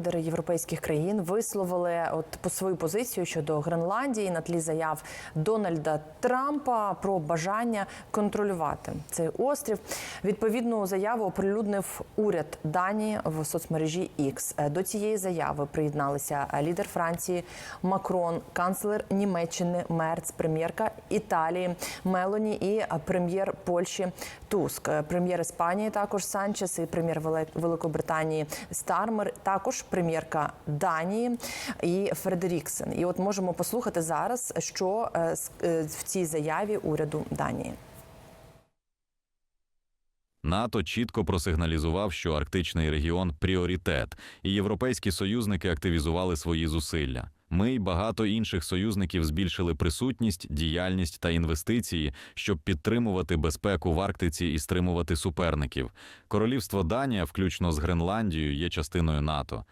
лідери європейських країн висловили от по свою позицію щодо Гренландії на тлі заяв Дональда Трампа про бажання контролювати цей острів. Відповідну заяву оприлюднив уряд Данії в соцмережі X. До цієї заяви приєдналися лідер Франції Макрон, канцлер Німеччини Мерц, прем'єрка Італії Мелоні і прем'єр Польщі Туск, прем'єр Іспанії також Санчес і прем'єр Велик- Великобританії Стармер, також прем'єрка Данії і Фредеріксен. І от можемо послухати зараз, що е, е, в цій заяві уряду Данії. НАТО чітко просигналізував, що арктичний регіон пріоритет, і європейські союзники активізували свої зусилля. Ми й багато інших союзників збільшили присутність, діяльність та інвестиції, щоб підтримувати безпеку в Арктиці і стримувати суперників. Королівство Данія, включно з Гренландією, є частиною НАТО.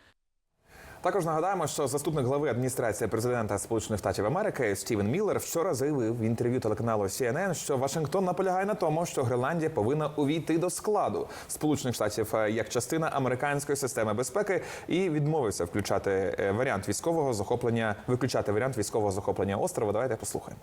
Також нагадаємо, що заступник глави адміністрації президента Сполучених Штатів Америки Стівен Міллер вчора заявив в інтерв'ю телеканалу CNN, що Вашингтон наполягає на тому, що Гренландія повинна увійти до складу Сполучених Штатів е, як частина американської системи безпеки і відмовився включати е, варіант військового захоплення, виключати варіант військового захоплення острова. Давайте послухаємо.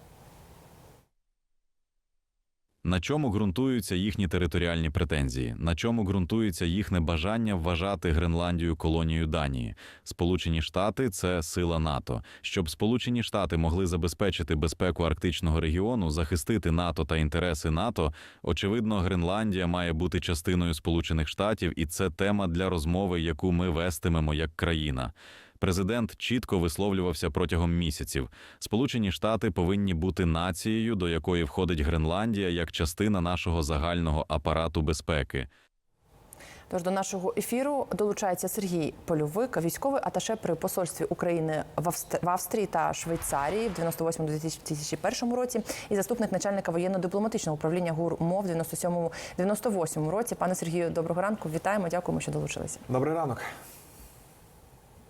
На чому ґрунтуються їхні територіальні претензії? На чому ґрунтується їхнє бажання вважати Гренландію колонією Данії? Сполучені Штати це сила НАТО. Щоб Сполучені Штати могли забезпечити безпеку арктичного регіону, захистити НАТО та інтереси НАТО, очевидно, Гренландія має бути частиною Сполучених Штатів, і це тема для розмови, яку ми вестимемо як країна. Президент чітко висловлювався протягом місяців. Сполучені Штати повинні бути нацією, до якої входить Гренландія як частина нашого загального апарату безпеки. Тож до нашого ефіру долучається Сергій Польовик, військовий аташе при посольстві України в Авст- в Австрії та Швейцарії в 98-2001 році і заступник начальника воєнно-дипломатичного управління ГУР МОВ в 97-98 році. Пане Сергію, доброго ранку. Вітаємо, дякуємо, що долучилися. Добрий ранок.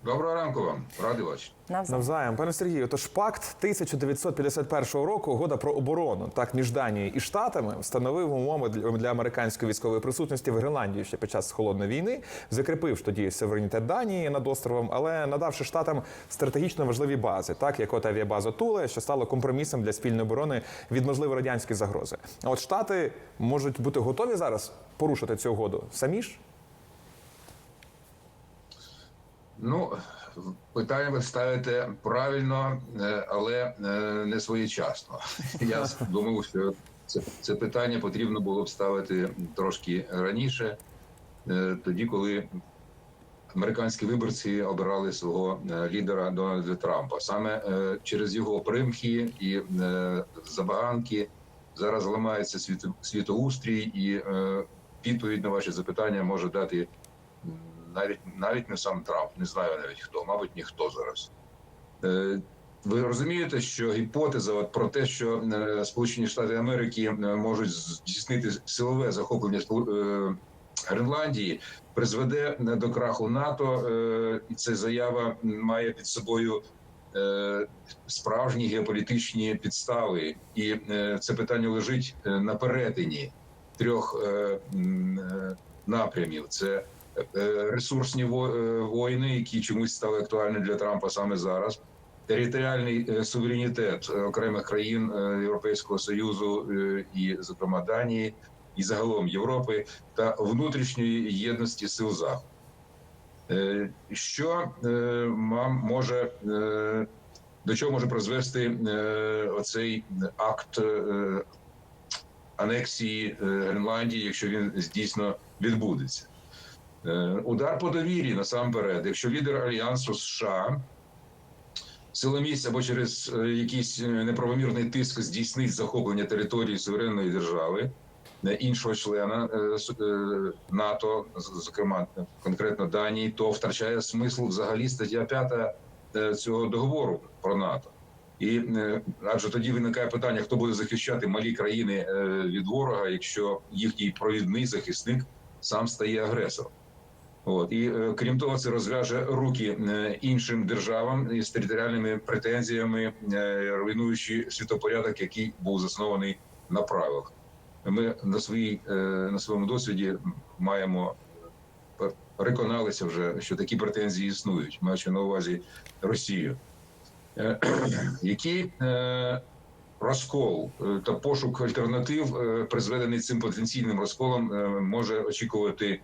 Доброго ранку вам, радий вас. Навзаєм. Навзаєм, пане Сергію, тож пакт 1951 року, угода про оборону, так між Данією і Штатами встановив умови для для американської військової присутності в Гренландії ще під час холодної війни, закріпив тоді суверенітет Данії над островом, але надавши штатам стратегічно важливі бази, так як от авіабаза Туле, що стало компромісом для спільної оборони від можливої радянської загрози. А от штати можуть бути готові зараз порушити цю угоду самі ж. Ну, питання ви ставите правильно, е, але е, не своєчасно. Я думав, що це, це питання потрібно було б ставити трошки раніше, е, тоді, коли американські виборці обирали свого лідера Дональда Трампа. Саме через його примхи і забаганки зараз ламається світо- світоустрій, і відповідь на ваші запитання може дати навіть навіть не сам Трамп, не знаю навіть хто, мабуть, ніхто зараз. Е, Ви розумієте, що гіпотеза от про те, що е, Сполучені Штати Америки е, можуть здійснити силове захоплення Гренландії, призведе до краху НАТО, і ця заява має під собою справжні геополітичні підстави, і це питання лежить на перетині трьох напрямів. Це ресурсні во- е, воїни, які чомусь стали актуальні для Трампа саме зараз. Територіальний е, суверенітет е, окремих країн е, Європейського союзу е, і, зокрема, Данії, і загалом Європи та внутрішньої єдності сил Заходу. Е, Що е, може е, до чого може призвести е, оцей акт е, анексії е, Гренландії, якщо він дійсно відбудеться? Е, Удар по довірі насамперед, якщо лідер альянсу США силоміць або через е, якийсь е, неправомірний тиск здійснить захоплення території суверенної держави іншого члена НАТО, зокрема конкретно Данії, то втрачає смисл взагалі стаття 5 е, цього договору про НАТО. І адже тоді виникає питання, хто буде захищати малі країни від ворога, якщо їхній провідний захисник сам стає агресором. От і е, крім того, це розв'яже руки е, іншим державам із територіальними претензіями, е, руйнуючи світопорядок, який був заснований на правилах. Ми на своїй на своєму досвіді маємо переконалися вже, що такі претензії існують, маючи на увазі Росію. Який розкол та пошук альтернатив, призведений цим потенційним розколом, може очікувати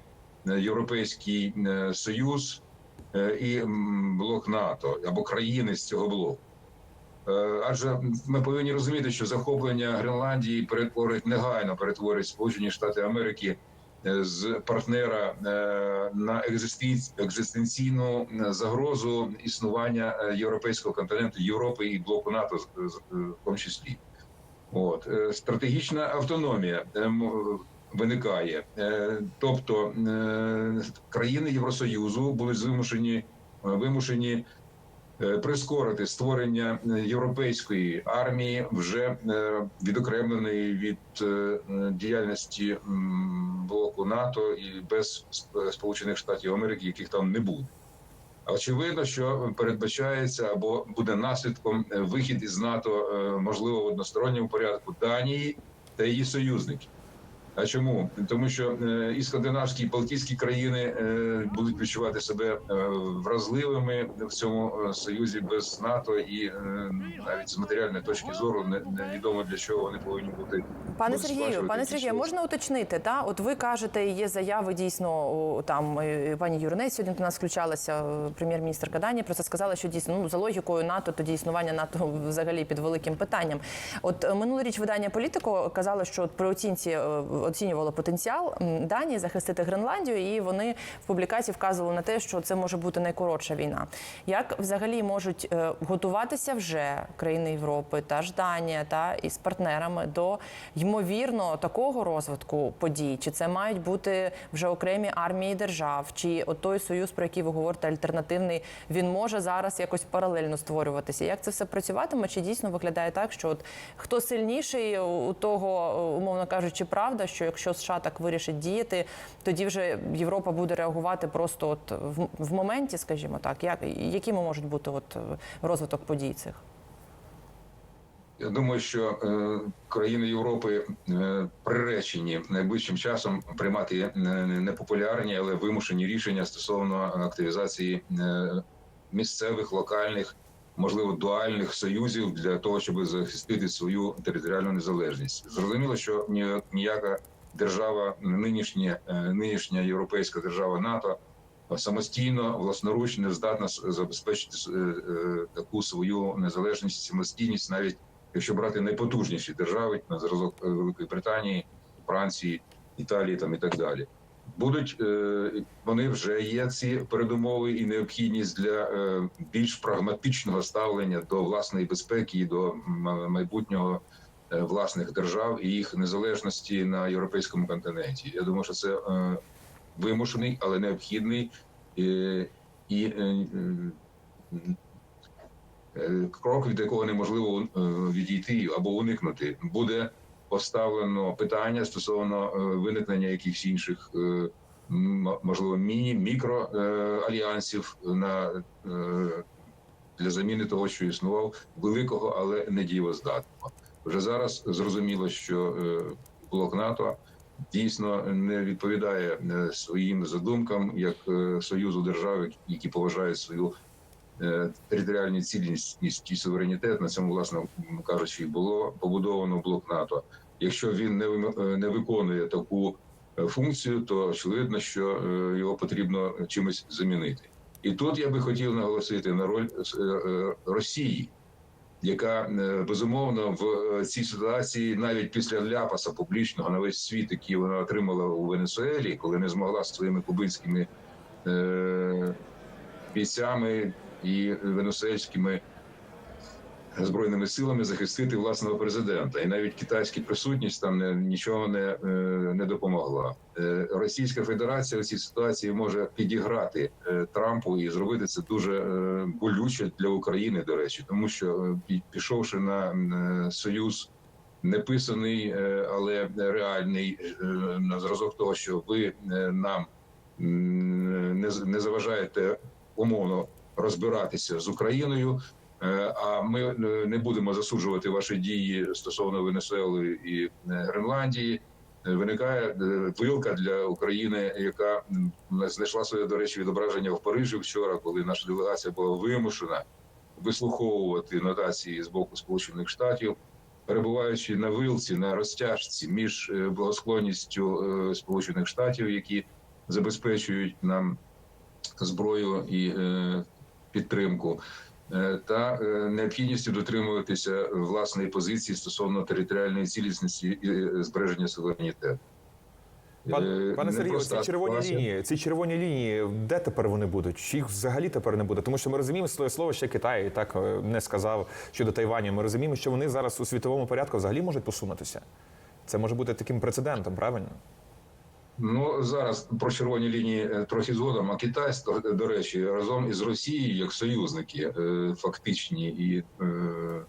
Європейський е, Союз е, і блок НАТО або країни з цього блоку? Е, Адже ми повинні розуміти, що захоплення Гренландії перетворить негайно перетворить Сполучені Штати Америки е, з партнера е, на екзистенц- екзистенційну е, загрозу існування е, європейського континенту Європи і блоку НАТО, е, в тому числі. От е, стратегічна автономія е, виникає, Е, тобто е, країни Євросоюзу були вимушені е, вимушені прискорити створення європейської армії, вже відокремленої від діяльності блоку НАТО і без Сп- Сполучених Штатів Америки, яких там не буде. Очевидно, що передбачається або буде наслідком вихід із НАТО, можливо, в односторонньому порядку Данії та її союзників. А чому? Тому що е, і скандинавські, і балтійські країни е, будуть відчувати себе е, вразливими в цьому союзі без НАТО, і навіть з матеріальної точки зору не- невідомо для чого вони повинні бути. Пане Сергію, пане Сергію, можна уточнити? Та от ви кажете, є заяви дійсно там пані Юринець сьогодні до нас включалася, прем'єр-міністрка Данії. Про це сказала, що дійсно ну за логікою НАТО, тоді існування НАТО взагалі під великим питанням. От минулоріч видання політико казало, що от при оцінці оцінювало потенціал Данії захистити Гренландію, і вони в публікації вказували на те, що це може бути найкоротша війна. Як взагалі можуть е, готуватися вже країни Європи та ж Данія та із партнерами до ймовірно такого розвитку подій? Чи це мають бути вже окремі армії держав? Чи от той союз, про який ви говорите, альтернативний, він може зараз якось паралельно створюватися? Як це все працюватиме? Чи дійсно виглядає так, що от хто сильніший у того, умовно кажучи, правда, що якщо США так вирішить діяти, тоді вже Європа буде реагувати просто от в, в моменті, скажімо так, як якими можуть бути от е, розвиток подій цих? Я думаю, що е, країни Європи е, приречені найближчим часом приймати е, непопулярні, але вимушені рішення стосовно активізації е, місцевих, локальних, можливо, дуальних союзів для того, щоб захистити свою територіальну незалежність. Зрозуміло, що ніяка держава, нинішня, е, нинішня європейська держава НАТО. Самостійно власноруч не здатна забезпечити е, е, таку свою незалежність, самостійність, навіть якщо брати найпотужніші держави на зразок Великої Британії, Франції, Італії там і так далі. Будуть е, вони вже є ці передумови і необхідність для е, більш прагматичного ставлення до власної безпеки і до майбутнього е, власних держав і їх незалежності на європейському континенті. Я думаю, що це вимушений, але необхідний і крок, від якого неможливо відійти або уникнути, буде поставлено питання стосовно е, виникнення якихось інших, е, можливо, міні мікро е, альянсів на для заміни того, що існував великого, але недієвоздатного. Вже зараз зрозуміло, що блок НАТО дійсно не відповідає своїм задумкам як союзу держав, які поважають свою територіальну цілісність і суверенітет. На цьому, власне кажучи, було побудовано блок НАТО. Якщо він не е, не виконує таку е, функцію, то очевидно, що е, його потрібно чимось замінити. І тут я би хотів наголосити на роль е, е, Росії, яка е, безумовно в е, цій ситуації, навіть після ляпаса публічного на весь світ, який вона отримала у Венесуелі, коли не змогла своїми кубинськими е, бійцями і венесуельськими збройними силами захистити власного президента, і навіть китайська присутність там не, нічого не, е, не допомогла. Е, Російська Федерація у цій ситуації може підіграти е, Трампу і зробити це дуже болюче для України. До речі, тому що пішовши на союз. Неписаний, але реальний на зразок того, що ви нам не заважаєте умовно розбиратися з Україною. Е, А ми е, не будемо засуджувати ваші дії стосовно Венесуели і е, Гренландії. виникає вилка для України, яка знайшла своє до речі відображення в Парижі вчора, коли наша делегація була вимушена вислуховувати нотації з боку Сполучених Штатів, перебуваючи на вилці на розтяжці між благосклонністю Сполучених Штатів, які забезпечують нам зброю і е, підтримку. е, Та е, необхідністю дотримуватися власної позиції стосовно територіальної цілісності і збереження суверенітету. Пан, пане Сергію, ці червоні ситуація. лінії, ці червоні лінії, де тепер вони будуть? Чи їх взагалі тепер не буде? Тому що ми розуміємо своє слово ще Китай так е, не сказав щодо Тайваню. Ми розуміємо, що вони зараз у світовому порядку взагалі можуть посунутися. Це може бути таким прецедентом, правильно? Ну зараз про червоні лінії е, трохи згодом. А Китай, до- речі, разом із Росією як союзники е, фактичні і е,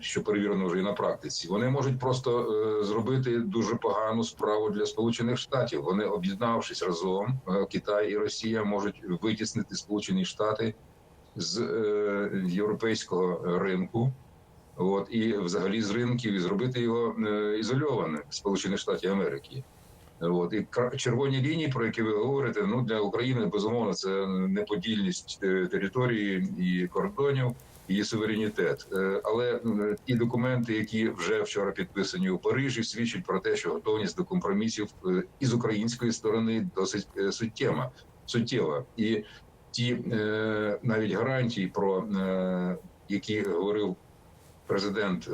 що перевірено вже і на практиці. Вони можуть просто е, зробити дуже погану справу для Сполучених Штатів. Вони об'єднавшись разом, е, Китай і Росія можуть витіснити Сполучені Штати з е, європейського ринку. От і взагалі з ринків і зробити його е, ізольованим Сполучених Штатів Америки. От і червоні лінії, про які ви говорите, ну для України безумовно це неподільність е, території і кордонів, і суверенітет. Е, Але ті документи, які вже вчора підписані у Парижі, свідчать про те, що готовність до компромісів е, і з української сторони досить суттєва. суттєва. І ті навіть гарантії, про які говорив президент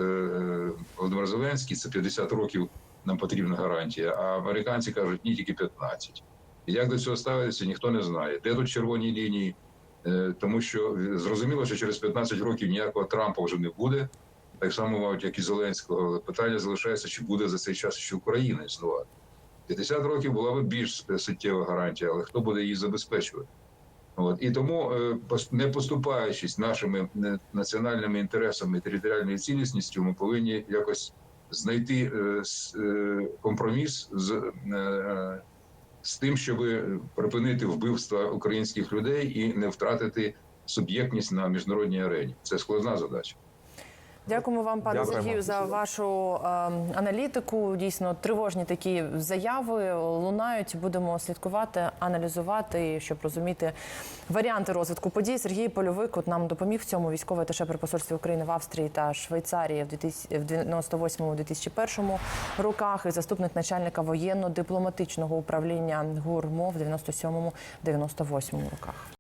Володимир Зеленський, це 50 років нам потрібна гарантія. А американці кажуть, ні, тільки 15. Як до цього ставитися, ніхто не знає. Де тут червоні лінії? Е, Тому що зрозуміло, що через 15 років ніякого Трампа вже не буде. Так само, мабуть, як і Зеленського. Але питання залишається, чи буде за цей час ще Україна існувати. 50 років була б більш суттєва гарантія, але хто буде її забезпечувати? От і тому, е, не поступаючись нашими е, національними інтересами і територіальною цілісністю, ми повинні якось знайти е, е, компроміс з, е, з тим, щоб припинити вбивства українських людей і не втратити суб'єктність на міжнародній арені. Це складна задача. Дякуємо вам, пане Сергію, за вашу е, аналітику. Дійсно, тривожні такі заяви лунають. Будемо слідкувати, аналізувати, щоб розуміти варіанти розвитку подій. Сергій Польовик от нам допоміг в цьому військовий аташе при посольстві України в Австрії та Швейцарії в 2000 в 98-2001 роках і заступник начальника воєнно-дипломатичного управління ГУРМО в 97-98 роках.